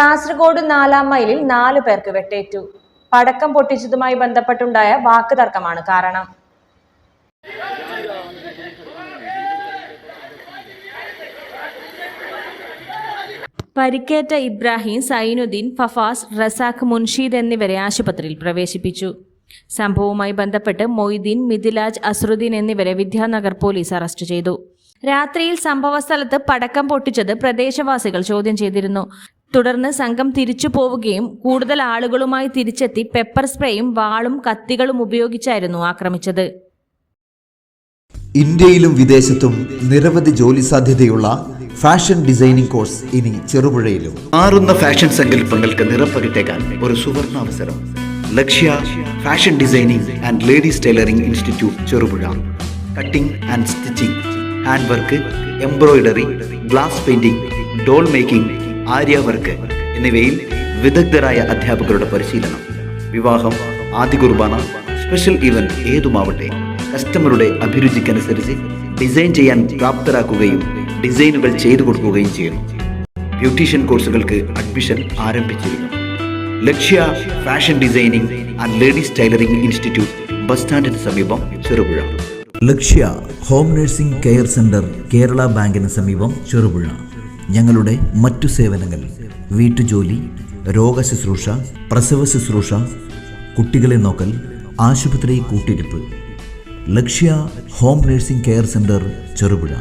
കാസർഗോഡ് നാലാം മൈലിൽ നാല് പേർക്ക് വെട്ടേറ്റു. പടക്കം പൊട്ടിച്ചതുമായി ബന്ധപ്പെട്ടുണ്ടായ വാക്ക് തർക്കമാണ് കാരണം. പരിക്കേറ്റ ഇബ്രാഹിം സൈനുദ്ദീൻ ഫഫാസ് റസാഖ് മുൻഷീദ് എന്നിവരെ ആശുപത്രിയിൽ പ്രവേശിപ്പിച്ചു. സംഭവവുമായി ബന്ധപ്പെട്ട് മൊയ്തീൻ മിഥിലാജ് അസ്രുദ്ദീൻ എന്നിവരെ വിദ്യാനഗർ പോലീസ് അറസ്റ്റ് ചെയ്തു. രാത്രിയിൽ സംഭവസ്ഥലത്ത് പടക്കം പൊട്ടിച്ചത് പ്രദേശവാസികൾ ചോദ്യം ചെയ്തിരുന്നു. തുടർന്ന് സംഘം തിരിച്ചു പോവുകയും കൂടുതൽ ആളുകളുമായി തിരിച്ചെത്തി പെപ്പർ സ്പ്രേയും വാളും കത്തികളും ഉപയോഗിച്ചായിരുന്നു ആക്രമിച്ചത്. ഇന്ത്യയിലും വിദേശത്തും നിരവധി ജോലി സാധ്യതയുള്ള ഫാഷൻ ഡിസൈനിംഗ് കോഴ്സ് ഇനി ചെറുപുഴയിലും. മാറുന്ന ഫാഷൻ സങ്കല്പങ്ങൾക്ക് നിറപ്പകിട്ടേക്കാൻ ഒരു സുവർണ അവസരം. Lakshya fashion designing and ladies tailoring institute Cherupuzha. Cutting and stitching hand work embroidery glass painting doll making aari work എന്നിവയിൽ വിദഗ്ധരായ അധ്യാപകരുടെ പരിശീലനം വിവാഹം ആദ്യ കുർബാന സ്പെഷ്യൽ ഇവന്റ് ഏതുമാവട്ടെ കസ്റ്റമറുടെ അഭിരുചിക്കനുസരിച്ച് ഡിസൈൻ ചെയ്യാൻ പ്രാപ്തരാക്കുകയും ഡിസൈനുകൾ ചെയ്തു കൊടുക്കുകയും ചെയ്യുന്നു. ബ്യൂട്ടീഷ്യൻ കോഴ്സുകൾക്ക് അഡ്മിഷൻ ആരംഭിച്ചിരിക്കുന്നു. Lakshya fashion designing and ladies tailoring institute bus സ്റ്റാൻഡിന് സമീപം Cherupuzha. Lakshya home nursing care centre Kerala ബാങ്കിന് സമീപം ചെറുപുഴ. ഞങ്ങളുടെ മറ്റു സേവനങ്ങൾ വീട്ടുജോലി രോഗശുശ്രൂഷ പ്രസവ ശുശ്രൂഷ കുട്ടികളെ നോക്കൽ ആശുപത്രി കൂട്ടിരിപ്പ് Lakshya home nursing care centre Cherupuzha.